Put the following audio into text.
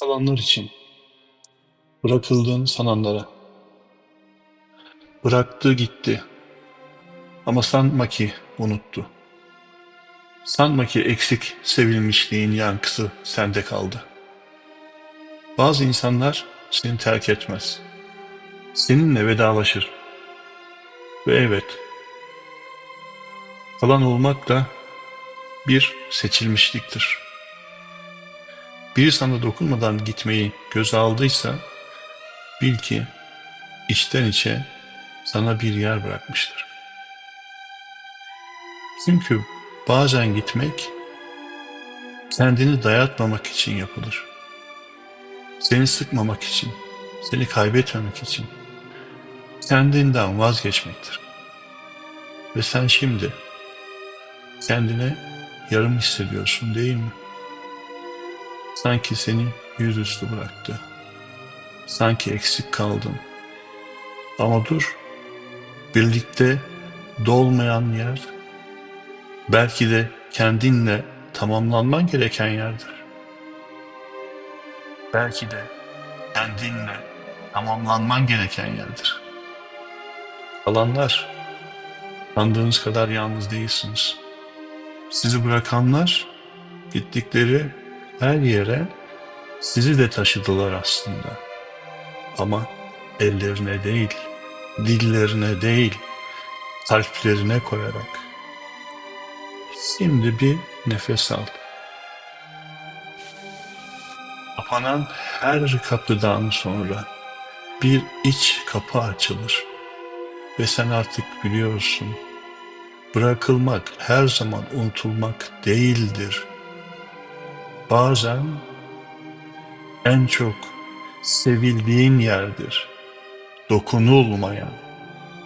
Kalanlar için, bırakıldığını sananlara. Bıraktı gitti. Ama sanma ki unuttu. Sanma ki eksik sevilmişliğin yankısı sende kaldı. Bazı insanlar seni terk etmez. Seninle vedalaşır. Ve evet, kalan olmak da bir seçilmişliktir. Biri sana dokunmadan gitmeyi göze aldıysa bil ki içten içe sana bir yer bırakmıştır. Çünkü bazen gitmek kendini dayatmamak için yapılır. Seni sıkmamak için, seni kaybetmemek için kendinden vazgeçmektir. Ve sen şimdi kendine yarım hissediyorsun değil mi? Sanki seni yüzüstü bıraktı. Sanki eksik kaldın. Ama dur, birlikte dolmayan yer belki de kendinle tamamlanman gereken yerdir. Belki de kendinle tamamlanman gereken yerdir. Kalanlar, sandığınız kadar yalnız değilsiniz. Sizi bırakanlar, gittikleri her yere sizi de taşıdılar aslında. Ama ellerine değil, dillerine değil, kalplerine koyarak. Şimdi bir nefes al. Kapanan her kapıdan sonra bir iç kapı açılır. Ve sen artık biliyorsun, bırakılmak her zaman unutulmak değildir. Bazen en çok sevildiğin yerdir. Dokunulmayan,